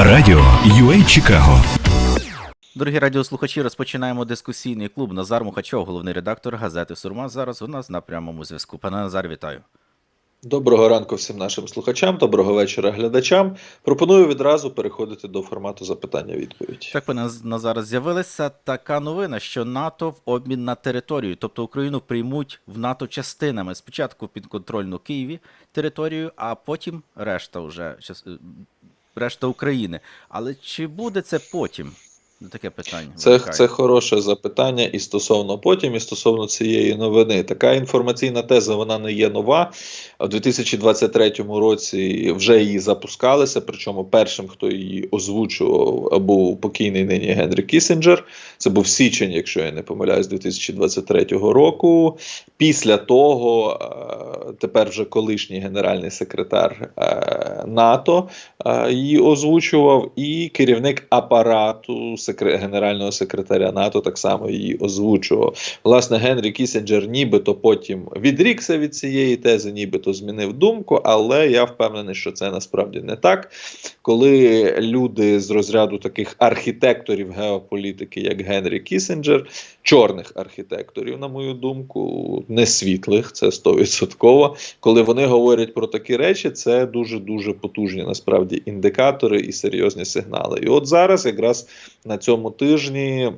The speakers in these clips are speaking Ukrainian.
Радіо UA Чикаго. Дорогі радіослухачі, розпочинаємо дискусійний клуб. Назар Мухачов, головний редактор газети Сурма. Зараз у нас на прямому зв'язку. Пане Назар, вітаю. Доброго ранку всім нашим слухачам, доброго вечора глядачам. Пропоную відразу переходити до формату запитання-відповідь. Так, пане Назар, з'явилася така новина, що НАТО в обмін на територію, тобто Україну приймуть в НАТО частинами. Спочатку підконтрольну Києві територію, а потім решта вже решта України. Але чи буде це потім? Ну, Таке питання. Це, це хороше запитання і стосовно потім, і стосовно цієї новини. Така інформаційна теза вона не є нова. У 2023 році вже її запускалися. Причому першим, хто її озвучував, був покійний нині Генрі Кісінджер. Це був січень, якщо я не помиляюсь, 2023 року. Після того, е, тепер вже колишній генеральний секретар е, НАТО е, її озвучував, і керівник апарату генерального секретаря НАТО так само її озвучував. Власне, Генрі Кісінджер нібито потім відрікся від цієї тези, нібито змінив думку, але я впевнений, що це насправді не так. Коли люди з розряду таких архітекторів геополітики, як Генрі Кісінджер, чорних архітекторів, на мою думку, не світлих, це 100%. Коли вони говорять про такі речі, це дуже дуже потужні насправді індикатори і серйозні сигнали. І от зараз, якраз на цьому тижні.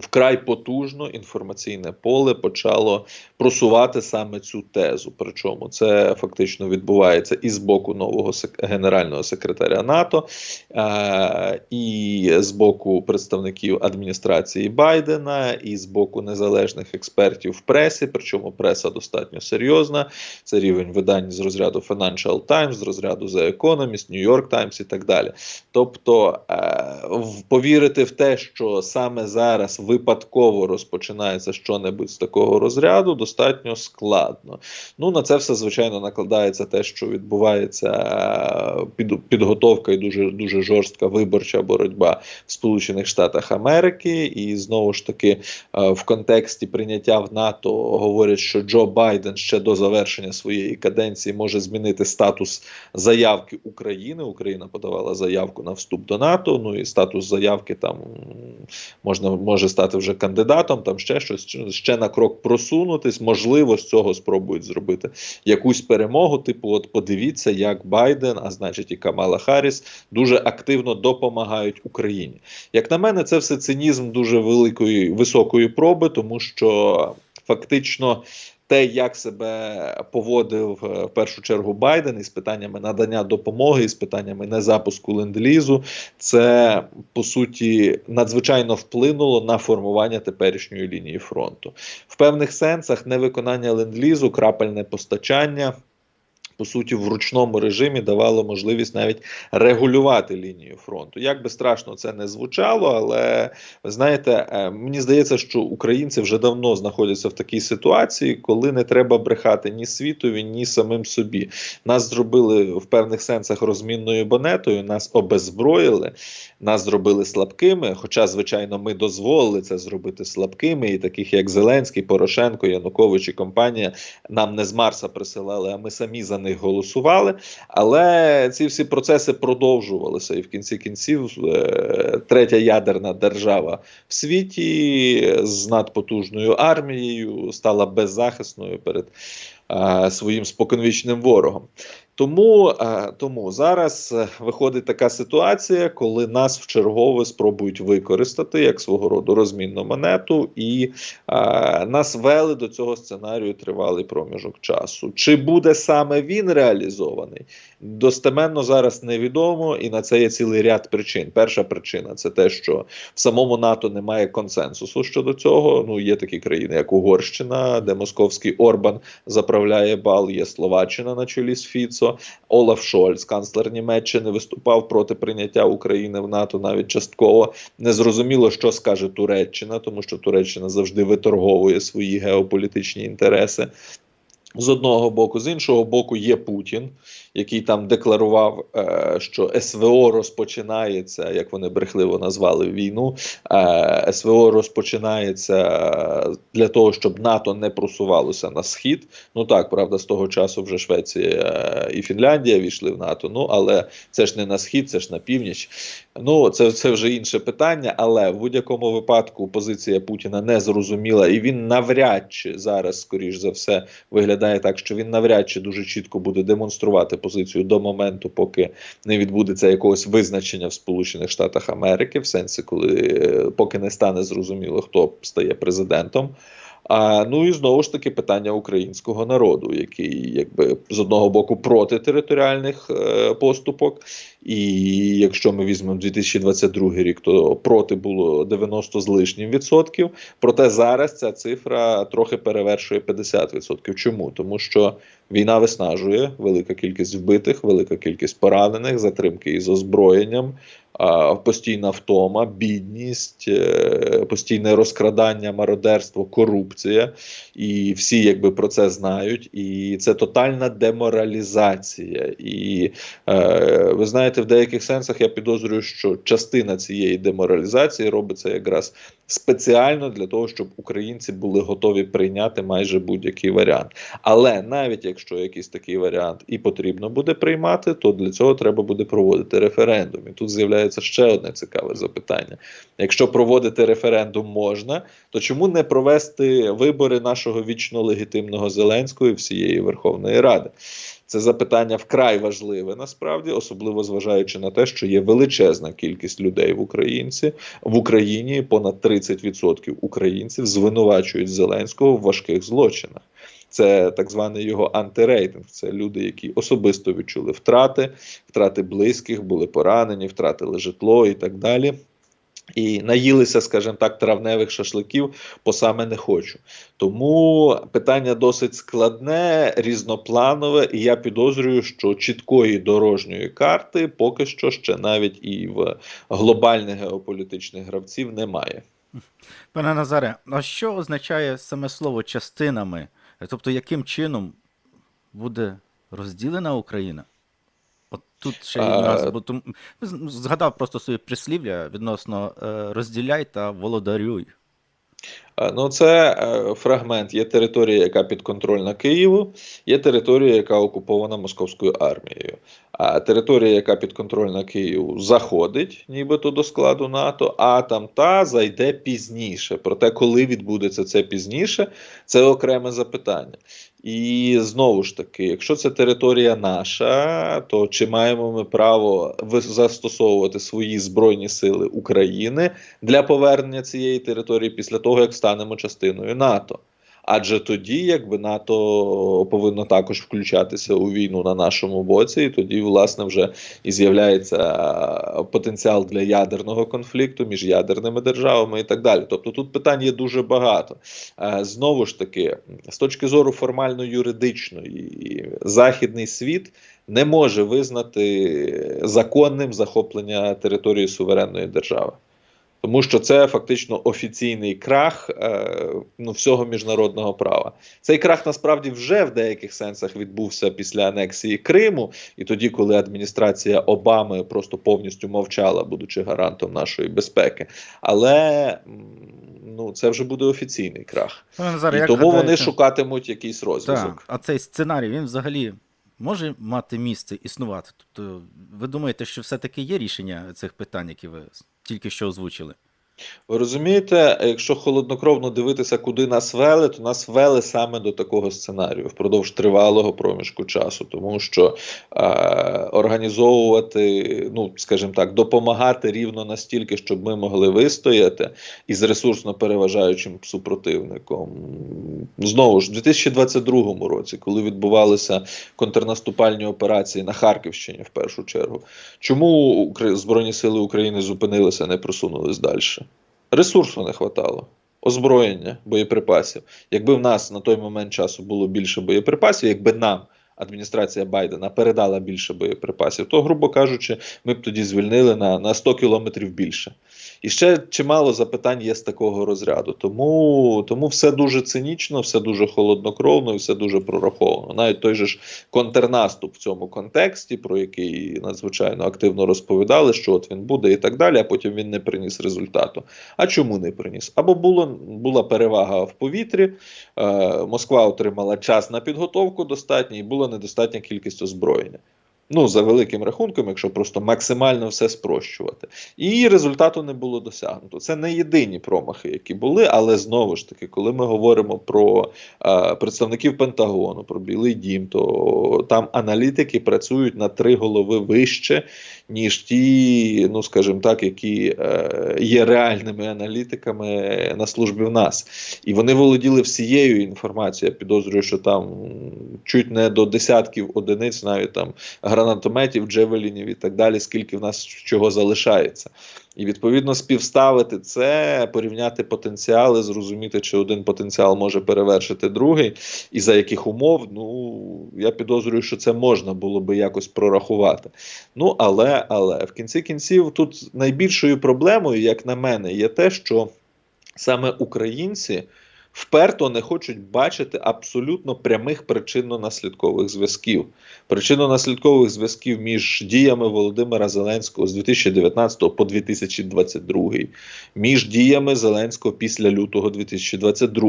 Вкрай потужно інформаційне поле почало просувати саме цю тезу. Причому це фактично відбувається і з боку нового генерального секретаря НАТО, е- і з боку представників адміністрації Байдена, і з боку незалежних експертів в пресі. Причому преса достатньо серйозна. Це рівень видань з розряду Financial Times, з розряду The Economist, New York Times і так далі. Тобто е, повірити в те, що саме зараз випадково розпочинається щонебудь з такого розряду, достатньо складно. Ну на це все звичайно накладається те, що відбувається е, під, підготовка і дуже дуже жорстка виборча боротьба в Сполучених Штатах Америки. І знову ж таки е, в контексті прийняття в НАТО говорять, що Джо Байден ще до завершення своєї каденції може змінити статус заявки України. Україна подавала заявку на вступ до НАТО. Ну і статус заявки там м, можна може стати вже кандидатом, там ще щось ще на крок просунутись. Можливо, з цього спробують зробити якусь перемогу. Типу, от подивіться, як Байден, а значить і Камала Харріс, дуже активно допомагають Україні. Як на мене, це все цинізм дуже великої високої проби, тому що фактично. Те, як себе поводив е, в першу чергу Байден із питаннями надання допомоги, із питаннями незапуску ленд-лізу, це по суті надзвичайно вплинуло на формування теперішньої лінії фронту. В певних сенсах невиконання ленд-лізу, крапельне постачання. По суті, в ручному режимі давало можливість навіть регулювати лінію фронту. Як би страшно це не звучало, але ви знаєте, е, мені здається, що українці вже давно знаходяться в такій ситуації, коли не треба брехати ні світові, ні самим собі. Нас зробили в певних сенсах розмінною бонетою, нас обеззброїли, нас зробили слабкими. Хоча, звичайно, ми дозволили це зробити слабкими, і таких як Зеленський, Порошенко, Янукович і компанія нам не з Марса присилали, а ми самі за них голосували. Але ці всі процеси продовжувалися, і в кінці кінців е, третя ядерна держава в світі з надпотужною армією стала беззахисною перед своїм споконвічним ворогом. Тому, е, тому зараз е, виходить така ситуація, коли нас в чергове спробують використати як свого роду розмінну монету, і е, нас вели до цього сценарію тривалий проміжок часу. Чи буде саме він реалізований? Достеменно зараз невідомо, і на це є цілий ряд причин. Перша причина це те, що в самому НАТО немає консенсусу щодо цього. Ну є такі країни, як Угорщина, де московський Орбан заправляє бал. Є Словаччина на чолі з Фіцо. Олаф Шольц, канцлер Німеччини, виступав проти прийняття України в НАТО навіть частково. Незрозуміло, що скаже Туреччина, тому що Туреччина завжди виторговує свої геополітичні інтереси. З одного боку, з іншого боку, є Путін, який там декларував, е, що СВО розпочинається, як вони брехливо назвали війну. Е, СВО розпочинається для того, щоб НАТО не просувалося на схід. Ну так, правда, з того часу вже Швеція е, і Фінляндія війшли в НАТО. Ну але це ж не на схід, це ж на північ. Ну це, це вже інше питання. Але в будь-якому випадку позиція Путіна не зрозуміла, і він навряд чи зараз, скоріш за все, виглядає так, що він навряд чи дуже чітко буде демонструвати позицію до моменту, поки не відбудеться якогось визначення в Сполучених Штатах Америки, в сенсі, коли е, поки не стане зрозуміло, хто стає президентом. А ну і знову ж таки питання українського народу, який якби з одного боку проти територіальних е, поступок, і якщо ми візьмемо 2022 рік, то проти було 90 з лишнім відсотків. Проте зараз ця цифра трохи перевершує 50 відсотків. Чому? Тому що війна виснажує велика кількість вбитих, велика кількість поранених, затримки із озброєнням. Постійна втома, бідність, е, постійне розкрадання, мародерство, корупція, і всі якби про це знають. І це тотальна деморалізація. І е, ви знаєте, в деяких сенсах я підозрюю, що частина цієї деморалізації робиться якраз спеціально для того, щоб українці були готові прийняти майже будь-який варіант. Але навіть якщо якийсь такий варіант і потрібно буде приймати, то для цього треба буде проводити референдум. І тут з'являється ще одне цікаве запитання: якщо проводити референдум можна, то чому не провести вибори нашого вічно легітимного Зеленського і всієї Верховної Ради? Це запитання вкрай важливе насправді, особливо зважаючи на те, що є величезна кількість людей в Українці в Україні. Понад 30% українців звинувачують Зеленського в важких злочинах. Це так званий його антирейтинг. Це люди, які особисто відчули втрати, втрати близьких, були поранені, втратили житло і так далі. І наїлися, скажімо так, травневих шашликів, по саме не хочу. Тому питання досить складне, різнопланове, і я підозрюю, що чіткої дорожньої карти поки що ще навіть і в глобальних геополітичних гравців немає. Пане Назаре, а що означає саме слово частинами? Тобто, яким чином буде розділена Україна? От тут ще А, раз, бо тому, згадав просто своє прислів'я відносно е, розділяй та володарюй. Е, Ну, це е, фрагмент. Є територія, яка підконтрольна Києву, є територія, яка окупована московською армією. А територія, яка підконтрольна Києву, заходить, нібито до складу НАТО, а там та зайде пізніше. Проте, коли відбудеться це пізніше, це окреме запитання. І знову ж таки, якщо це територія наша, то чи маємо ми право застосовувати свої збройні сили України для повернення цієї території після того, як станемо частиною НАТО? Адже тоді, якби НАТО повинно також включатися у війну на нашому боці, і тоді, власне, вже і з'являється е, потенціал для ядерного конфлікту між ядерними державами і так далі. Тобто тут питань є дуже багато. Е, Знову ж таки, з точки зору формально-юридичної, західний світ не може визнати законним захоплення території суверенної держави. Тому що це фактично офіційний крах е, ну, всього міжнародного права. Цей крах насправді вже в деяких сенсах відбувся після анексії Криму, і тоді, коли адміністрація Обами просто повністю мовчала, будучи гарантом нашої безпеки. Але ну, це вже буде офіційний крах. Назаре, І тому вони шукатимуть якийсь розв'язок. Так, а цей сценарій він взагалі може мати місце існувати? Тобто, ви думаєте, що все-таки є рішення цих питань, які ви тільки що озвучили? Ви розумієте, якщо холоднокровно дивитися, куди нас вели, то нас вели саме до такого сценарію впродовж тривалого проміжку часу, тому що е, організовувати, ну скажімо так, допомагати рівно настільки, щоб ми могли вистояти із ресурсно переважаючим супротивником. Знову ж, у 2022 році, коли відбувалися контрнаступальні операції на Харківщині, в першу чергу, чому Збройні Сили України зупинилися, не просунулись далі? Ресурсу не хватало. Озброєння, боєприпасів. Якби в нас на той момент часу було більше боєприпасів, якби нам адміністрація Байдена передала більше боєприпасів, то, грубо кажучи, ми б тоді звільнили на, на 100 кілометрів більше. І ще чимало запитань є з такого розряду. Тому, тому все дуже цинічно, все дуже холоднокровно і все дуже прораховано. Навіть той же ж контрнаступ в цьому контексті, про який надзвичайно активно розповідали, що от він буде і так далі, а потім він не приніс результату. А чому не приніс? Або було, була перевага в повітрі, е, Москва отримала час на підготовку достатній, і була недостатня кількість озброєння. Ну, за великим рахунком, якщо просто максимально все спрощувати. І результату не було досягнуто. Це не єдині промахи, які були, але знову ж таки, коли ми говоримо про е, представників Пентагону, про Білий Дім, то там аналітики працюють на три голови вище, ніж ті, ну скажімо так, які е, є реальними аналітиками на службі в нас. І вони володіли всією інформацією. Я підозрюю, що там чуть не до десятків одиниць, навіть там гранатометів, джевелінів і так далі, скільки в нас чого залишається. І відповідно співставити це, порівняти потенціали, зрозуміти, чи один потенціал може перевершити другий, і за яких умов. Ну я підозрюю, що це можна було би якось прорахувати. Ну але, але в кінці кінців тут найбільшою проблемою, як на мене, є те, що саме українці вперто не хочуть бачити абсолютно прямих причинно-наслідкових зв'язків. Причинно-наслідкових зв'язків між діями Володимира Зеленського з 2019 по 2022, між діями Зеленського після лютого 2022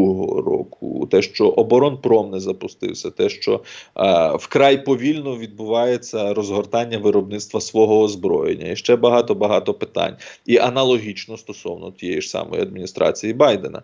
року, те, що оборонпром не запустився, те, що е, вкрай повільно відбувається розгортання виробництва свого озброєння, і ще багато багато питань. І аналогічно стосовно тієї ж самої адміністрації Байдена.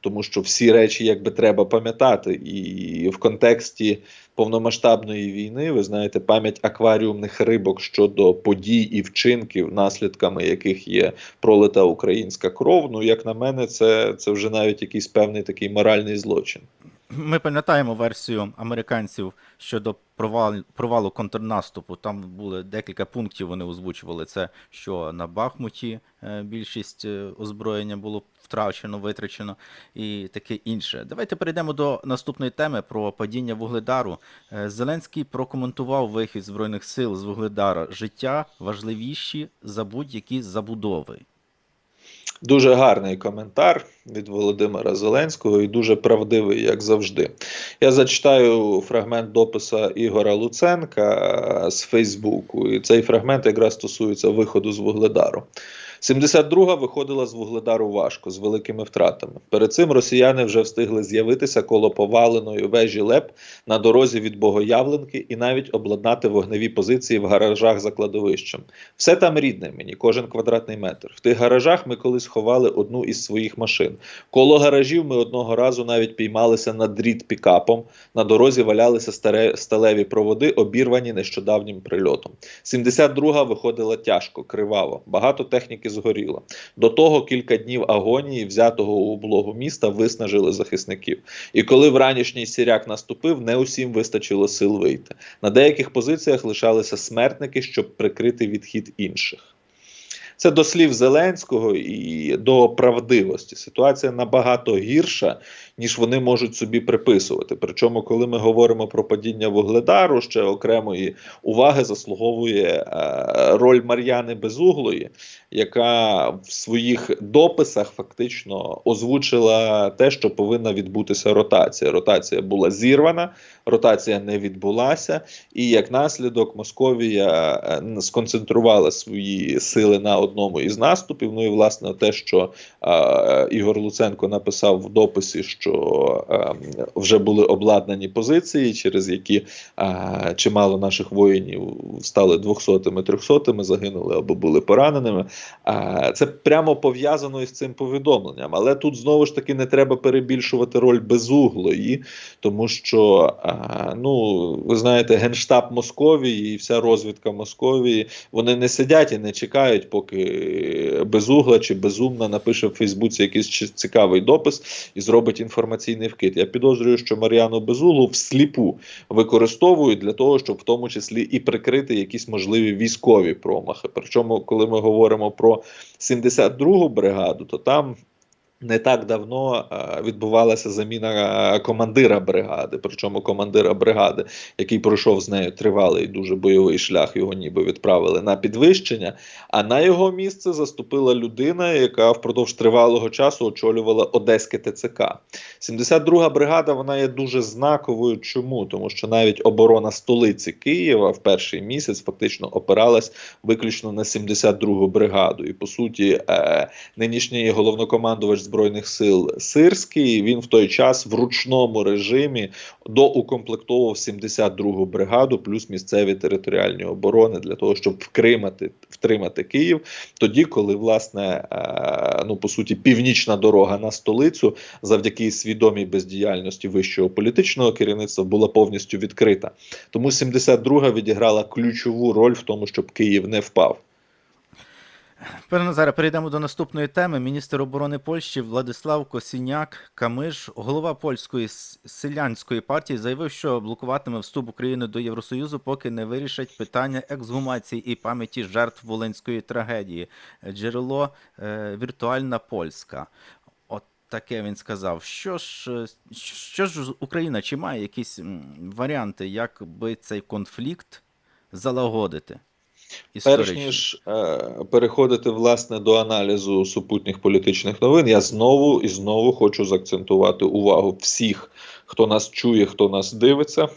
Тому що всі речі якби треба пам'ятати, і в контексті повномасштабної війни, ви знаєте, пам'ять акваріумних рибок щодо подій і вчинків, наслідками яких є пролита українська кров. Ну, як на мене, це, це вже навіть якийсь певний такий моральний злочин. Ми пам'ятаємо версію американців щодо провалу, провалу контрнаступу. Там були декілька пунктів. Вони озвучували це, що на Бахмуті е, більшість е, озброєння було втрачено, витрачено і таке інше. Давайте перейдемо до наступної теми про падіння вугледару. Е, Зеленський прокоментував вихід збройних сил з вугледара. Життя важливіші за будь-які забудови. Дуже гарний коментар від Володимира Зеленського і дуже правдивий, як завжди. Я зачитаю фрагмент дописа Ігора Луценка з Фейсбуку, і цей фрагмент якраз стосується виходу з Вугледару. 72-га виходила з Вугледару важко, з великими втратами. Перед цим росіяни вже встигли з'явитися коло поваленої вежі Леп на дорозі від Богоявленки і навіть обладнати вогневі позиції в гаражах за кладовищем. Все там рідне мені, кожен квадратний метр. В тих гаражах ми колись ховали одну із своїх машин. Коло гаражів ми одного разу навіть піймалися на дріт пікапом. На дорозі валялися старе, сталеві проводи, обірвані нещодавнім прильотом. 72-га виходила тяжко, криваво. Багато техніки згоріло. До того кілька днів агонії, взятого у облогу міста, виснажили захисників. І коли вранішній сіряк наступив, не усім вистачило сил вийти. На деяких позиціях лишалися смертники, щоб прикрити відхід інших. Це до слів Зеленського і до правдивості. Ситуація набагато гірша, ніж вони можуть собі приписувати. Причому, коли ми говоримо про падіння вугледару, ще окремої уваги заслуговує е, роль Мар'яни Безуглої, яка в своїх дописах фактично озвучила те, що повинна відбутися ротація. Ротація була зірвана, ротація не відбулася, і як наслідок Московія е, сконцентрувала свої сили на одному із наступів. Ну і власне те, що е, Ігор Луценко написав в дописі, що е, вже були обладнані позиції, через які е, чимало наших воїнів стали 200-ми, 300-ми, загинули або були пораненими. Е, це прямо пов'язано із цим повідомленням. Але тут знову ж таки не треба перебільшувати роль безуглої, тому що е, ну ви знаєте, генштаб Московії і вся розвідка Московії вони не сидять і не чекають, поки безугла чи безумна напише в Фейсбуці якийсь цікавий допис і зробить інформаційний вкид. Я підозрюю, що Мар'яну Безулу всліпу використовують для того, щоб в тому числі і прикрити якісь можливі військові промахи. Причому, коли ми говоримо про 72-гу бригаду, то там Не так давно е, відбувалася заміна е, командира бригади, причому командира бригади, який пройшов з нею тривалий дуже бойовий шлях, його ніби відправили на підвищення. А на його місце заступила людина, яка впродовж тривалого часу очолювала Одеське ТЦК. 72-га бригада вона є дуже знаковою. Чому? Тому що навіть оборона столиці Києва в перший місяць фактично опиралась виключно на 72-гу бригаду. І по суті, е, нинішній головнокомандувач збройних сил Сирський він в той час в ручному режимі доукомплектовував 72-гу бригаду плюс місцеві територіальні оборони для того, щоб вкримати, втримати Київ. Тоді, коли власне е, ну по суті північна дорога на столицю завдяки свідомій бездіяльності вищого політичного керівництва була повністю відкрита. Тому 72-га відіграла ключову роль в тому, щоб Київ не впав. Пане Назаре, перейдемо до наступної теми. Міністр оборони Польщі Владислав Косіняк Камиш, голова польської селянської партії, заявив, що блокуватиме вступ України до Євросоюзу, поки не вирішать питання ексгумації і пам'яті жертв волинської трагедії. Джерело е, віртуальна польська. От таке він сказав. Що ж, е, що ж Україна, чи має якісь варіанти, як би цей конфлікт залагодити? Перш ніж е, переходити власне до аналізу супутніх політичних новин, я знову і знову хочу заакцентувати увагу всіх, хто нас чує, хто нас дивиться,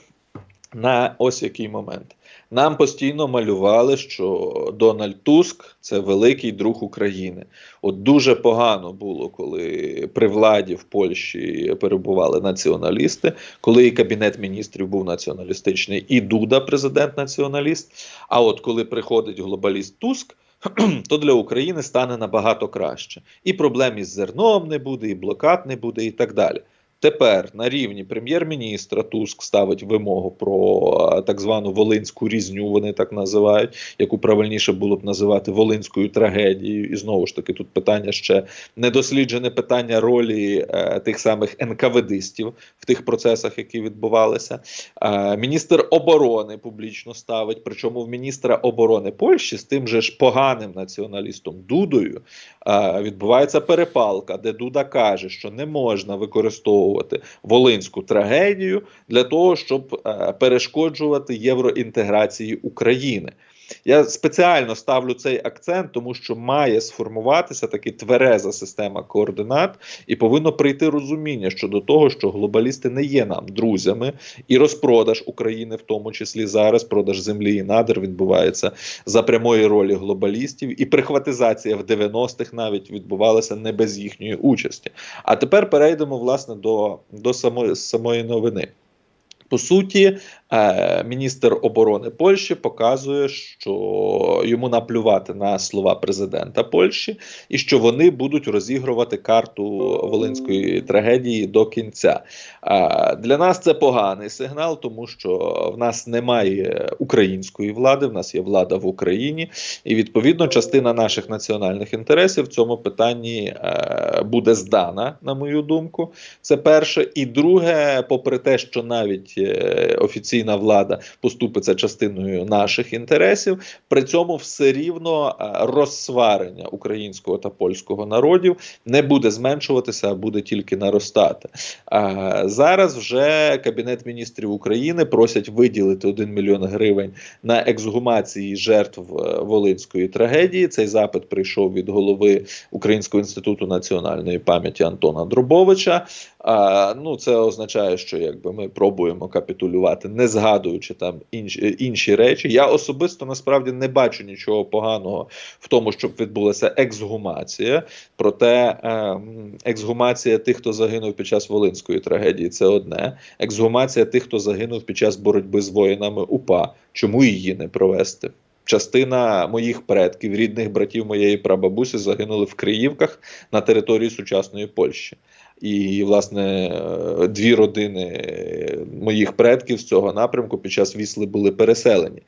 на ось який момент. Нам постійно малювали, що Дональд Туск це великий друг України. От дуже погано було, коли при владі в Польщі перебували націоналісти, коли і кабінет міністрів був націоналістичний, і Дуда, президент націоналіст. А от коли приходить глобаліст Туск, то для України стане набагато краще. І проблем із зерном не буде, і блокад не буде, і так далі. Тепер на рівні прем'єр-міністра Туск ставить вимогу про е, так звану волинську різню, вони так називають, яку правильніше було б називати волинською трагедією. І знову ж таки, тут питання ще недосліджене питання ролі е, тих самих НКВДистів в тих процесах, які відбувалися. Е, міністр оборони публічно ставить. Причому в міністра оборони Польщі з тим же ж поганим націоналістом Дудою е, відбувається перепалка, де Дуда каже, що не можна використовувати волинську трагедію для того, щоб е, перешкоджувати євроінтеграції України. Я спеціально ставлю цей акцент, тому що має сформуватися таки твереза система координат, і повинно прийти розуміння щодо того, що глобалісти не є нам друзями, і розпродаж України, в тому числі зараз, продаж землі і надр відбувається за прямої ролі глобалістів, і прихватизація в 90-х навіть відбувалася не без їхньої участі. А тепер перейдемо власне до, до самої, самої новини. По суті, е, міністр оборони Польщі показує, що йому наплювати на слова президента Польщі, і що вони будуть розігрувати карту волинської трагедії до кінця. Е, Для нас це поганий сигнал, тому що в нас немає української влади, в нас є влада в Україні, і відповідно частина наших національних інтересів в цьому питанні е, буде здана, на мою думку. Це перше. І друге, попри те, що навіть е, офіційна влада поступиться частиною наших інтересів, при цьому все рівно е, розсварення українського та польського народів не буде зменшуватися, а буде тільки наростати. Е, Зараз вже Кабінет міністрів України просять виділити 1 мільйон гривень на ексгумації жертв е, Волинської трагедії. Цей запит прийшов від голови Українського інституту національної пам'яті Антона Дробовича. Ну, це означає, що якби ми пробуємо капітулювати, не згадуючи там інші, інші речі. Я особисто насправді не бачу нічого поганого в тому, щоб відбулася ексгумація. Проте е, ексгумація тих, хто загинув під час Волинської трагедії, це одне. Ексгумація тих, хто загинув під час боротьби з воїнами УПА. Чому її не провести? Частина моїх предків, рідних братів моєї прабабусі, загинули в Криївках на території сучасної Польщі. І, власне, е, дві родини моїх предків з цього напрямку під час вісли були переселені.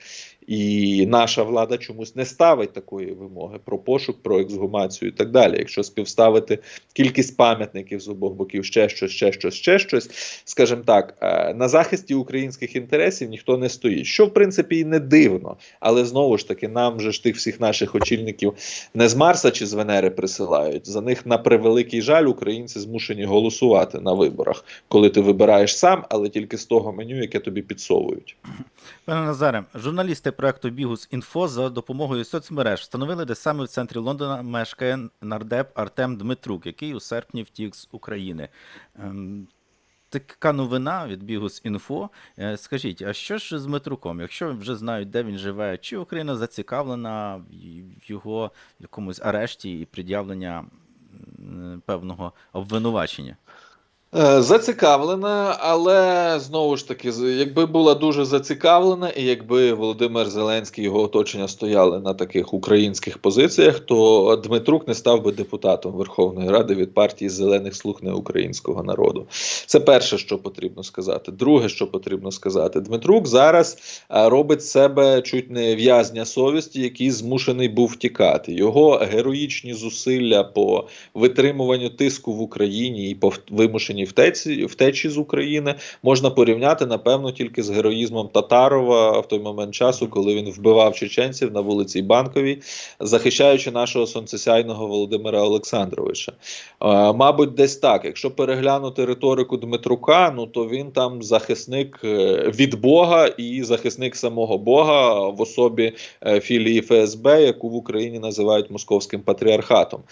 І наша влада чомусь не ставить такої вимоги про пошук, про ексгумацію і так далі. Якщо співставити кількість пам'ятників з обох боків, ще щось, ще щось, ще щось, скажімо так, е, на захисті українських інтересів ніхто не стоїть. Що в принципі і не дивно, але знову ж таки, нам же ж тих всіх наших очільників не з Марса чи з Венери присилають. За них на превеликий жаль, українці змушені голосувати на виборах, коли ти вибираєш сам, але тільки з того меню, яке тобі підсовують. Пане Назаре, журналісти проекту Бігус Інфо за допомогою соцмереж встановили, де саме в центрі Лондона мешкає нардеп Артем Дмитрук, який у серпні втік з України. Ем, Така новина від Бігус Інфо. Е, Скажіть, а що ж з Дмитруком? Якщо вже знають, де він живе, чи Україна зацікавлена в його якомусь арешті і пред'явлення певного обвинувачення? Е, Зацікавлена, але знову ж таки, якби була дуже зацікавлена, і якби Володимир Зеленський і його оточення стояли на таких українських позиціях, то Дмитрук не став би депутатом Верховної Ради від партії Зелених слуг неукраїнського народу. Це перше, що потрібно сказати. Друге, що потрібно сказати, Дмитрук зараз е, робить себе чуть не в'язня совісті, який змушений був втікати. Його героїчні зусилля по витримуванню тиску в Україні і по в- вимушеній втечі, втечі з України можна порівняти напевно тільки з героїзмом Татарова в той момент часу, коли він вбивав чеченців на вулиці Банковій, захищаючи нашого сонцесяйного Володимира Олександровича. Мабуть, десь так. Якщо переглянути риторику Дмитрука, ну то він там захисник е, від Бога і захисник самого Бога в особі е, філії ФСБ, яку в Україні називають московським патріархатом.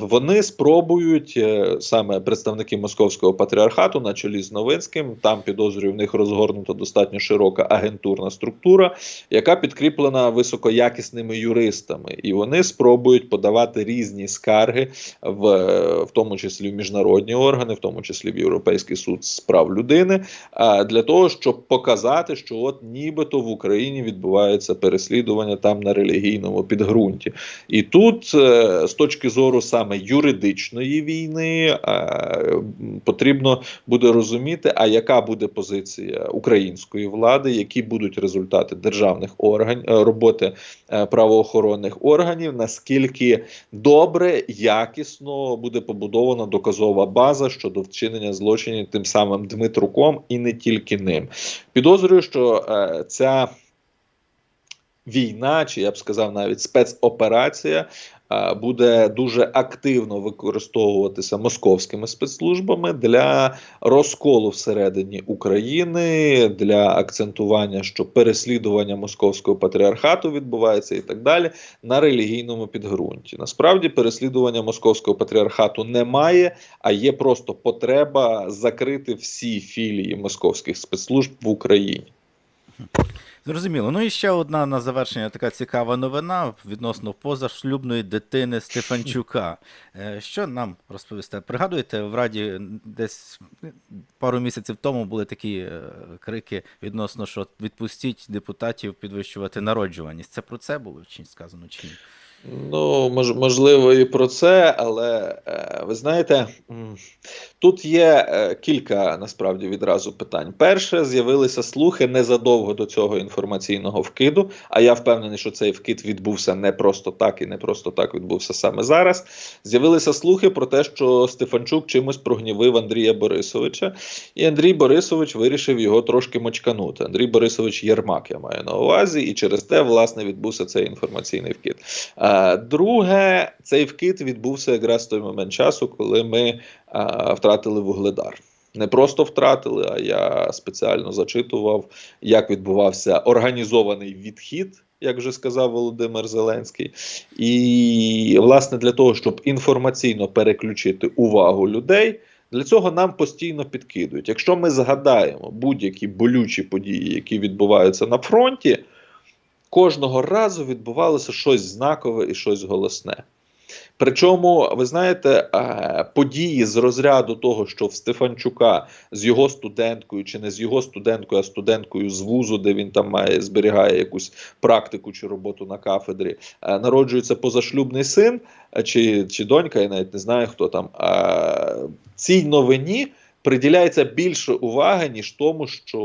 Вони спробують е, саме представники московського патріархату на чолі з Новинським. Там підозрюю в них розгорнута достатньо широка агентурна структура, яка підкріплена високоякісними юристами, і вони спробують подавати різні скарги в, в тому числі в міжнародні органи, в тому числі в Європейський суд з прав людини, для того, щоб показати, що от нібито в Україні відбувається переслідування там на релігійному підґрунті. І тут, е, з точки зору саме юридичної війни, е, потрібно буде розуміти, а яка буде позиція української влади, які будуть результати державних органів роботи е, правоохоронних органів, наскільки добре, якісно буде побудована доказова база щодо вчинення злочинів тим самим Дмитруком і не тільки ним. Підозрюю, що е, ця війна, чи я б сказав, навіть спецоперація. Е, Буде дуже активно використовуватися московськими спецслужбами для розколу всередині України, для акцентування, що переслідування московського патріархату відбувається і так далі на релігійному підґрунті. Насправді переслідування московського патріархату немає, а є просто потреба закрити всі філії московських спецслужб в Україні. Зрозуміло. Ну і ще одна на завершення така цікава новина відносно позашлюбної дитини Стефанчука. Е, Що нам розповісти? Пригадуєте, в Раді десь пару місяців тому були такі е, крики відносно, що відпустіть депутатів підвищувати народжуваність. Це про це було чи сказано чи ні? Ну, мож, можливо, і про це, але е, ви знаєте, тут є е, кілька насправді відразу питань. Перше, з'явилися слухи незадовго до цього інформаційного вкиду. А я впевнений, що цей вкид відбувся не просто так і не просто так відбувся саме зараз. З'явилися слухи про те, що Стефанчук чимось прогнівив Андрія Борисовича, і Андрій Борисович вирішив його трошки мочканути. Андрій Борисович Єрмак, я маю на увазі, і через те власне відбувся цей інформаційний вкид. Е, Друге, цей вкид відбувся якраз в той момент часу, коли ми е, втратили вугледар. Не просто втратили, а я спеціально зачитував, як відбувався організований відхід, як вже сказав Володимир Зеленський. І, власне, для того, щоб інформаційно переключити увагу людей. Для цього нам постійно підкидують. Якщо ми згадаємо будь-які болючі події, які відбуваються на фронті, кожного разу відбувалося щось знакове і щось голосне. Причому, ви знаєте, е, події з розряду того, що в Стефанчука з його студенткою, чи не з його студенткою, а студенткою з вузу, де він там має зберігає якусь практику чи роботу на кафедрі, е, народжується позашлюбний син е, чи, чи донька, я навіть не знаю хто там. Цій новині приділяється більше уваги, ніж тому, що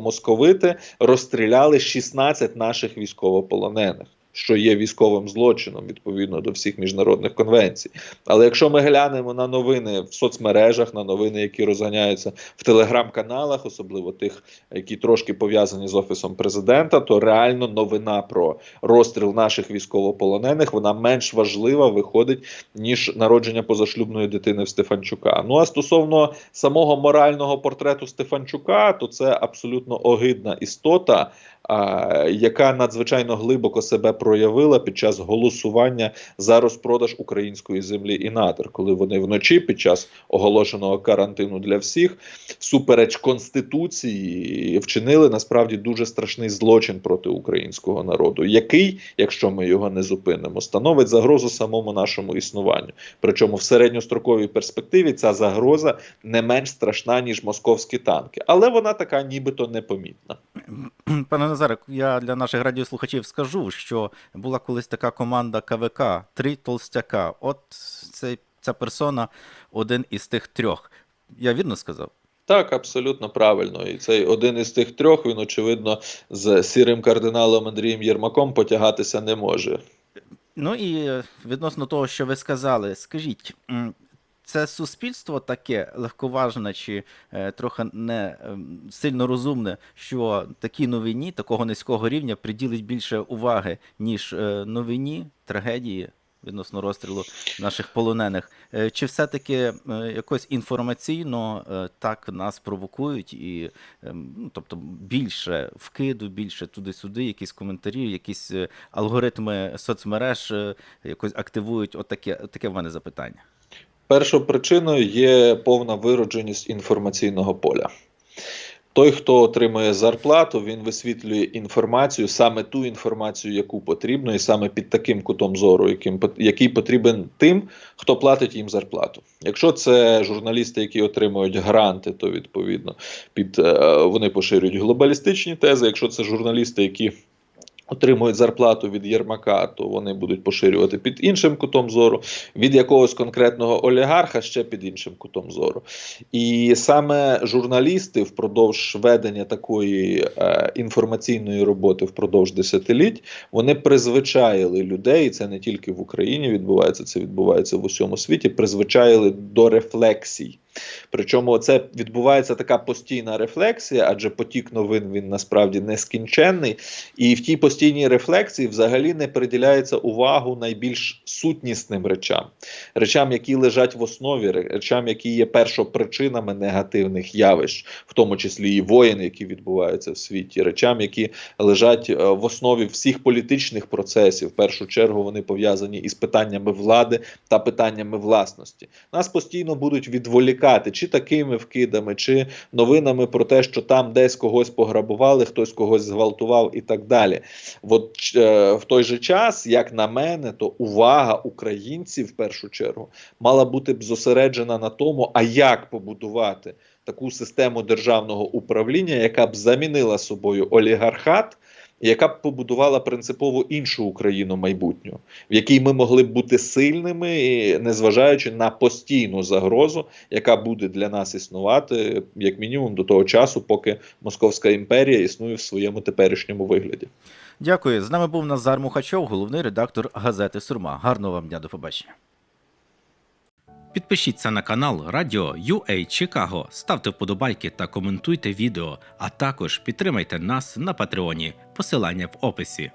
московити розстріляли 16 наших військовополонених. Що є військовим злочином відповідно до всіх міжнародних конвенцій. Але якщо ми глянемо на новини в соцмережах, на новини, які розганяються в телеграм-каналах, особливо тих, які трошки пов'язані з офісом президента, то реально новина про розстріл наших військовополонених вона менш важлива виходить ніж народження позашлюбної дитини в Стефанчука. Ну а стосовно самого морального портрету Стефанчука, то це абсолютно огидна істота, яка надзвичайно глибоко себе проявила під час голосування за розпродаж української землі і надр, коли вони вночі під час оголошеного карантину для всіх, всупереч конституції, вчинили насправді дуже страшний злочин проти українського народу, який, якщо ми його не зупинимо, становить загрозу самому нашому існуванню. Причому в середньостроковій перспективі ця загроза не менш страшна ніж московські танки, але вона така, нібито непомітна. Пане Назаре, я для наших радіослухачів скажу, що була колись така команда КВК Три толстяка. От цей, ця персона один із тих трьох. Я вірно сказав? Так, абсолютно правильно. І цей один із тих трьох, він, очевидно, з сірим кардиналом Андрієм Єрмаком потягатися не може. Ну і відносно того, що ви сказали, скажіть, це суспільство таке легковажне чи е, трохи не ем, сильно розумне, що такій новині такого низького рівня приділить більше уваги, ніж е, новині трагедії відносно розстрілу наших полонених. Е, Чи все-таки е, якось інформаційно е, так нас провокують, і ем, ну, тобто більше вкиду, більше туди-сюди, якісь коментарі, якісь е, алгоритми соцмереж е, якось активують? Отаке, таке в мене запитання. Першою причиною є повна виродженість інформаційного поля. Той, хто отримує зарплату, він висвітлює інформацію, саме ту інформацію, яку потрібно, і саме під таким кутом зору, яким, який потрібен тим, хто платить їм зарплату. Якщо це журналісти, які отримують гранти, то відповідно під е, вони поширюють глобалістичні тези. Якщо це журналісти, які отримують зарплату від Єрмака, то вони будуть поширювати під іншим кутом зору, від якогось конкретного олігарха ще під іншим кутом зору. І саме журналісти впродовж ведення такої е, інформаційної роботи впродовж десятиліть вони призвичаїли людей, і це не тільки в Україні відбувається, це відбувається в усьому світі. Призвичаїли до рефлексій. Причому це відбувається така постійна рефлексія, адже потік новин він насправді нескінченний. І в тій постійній рефлексії взагалі не приділяється увагу найбільш сутнісним речам, речам, які лежать в основі, речам, які є першопричинами негативних явищ, в тому числі і воєн, які відбуваються в світі, речам, які лежать е, в основі всіх політичних процесів. В першу чергу вони пов'язані із питаннями влади та питаннями власності. Нас постійно будуть відволікати чи такими вкидами, чи новинами про те, що там десь когось пограбували, хтось когось зґвалтував і так далі. От е, в той же час, як на мене, то увага українців в першу чергу мала бути б зосереджена на тому, а як побудувати таку систему державного управління, яка б замінила собою олігархат. Яка б побудувала принципово іншу Україну майбутню, в якій ми могли б бути сильними, і незважаючи на постійну загрозу, яка буде для нас існувати, як мінімум, до того часу, поки Московська імперія існує в своєму теперішньому вигляді. Дякую. З нами був Назар Мухачов, головний редактор газети Сурма. Гарного вам дня, до побачення. Підпишіться на канал Радіо UA Чикаго, ставте вподобайки та коментуйте відео, а також підтримайте нас на Патреоні. Посилання в описі.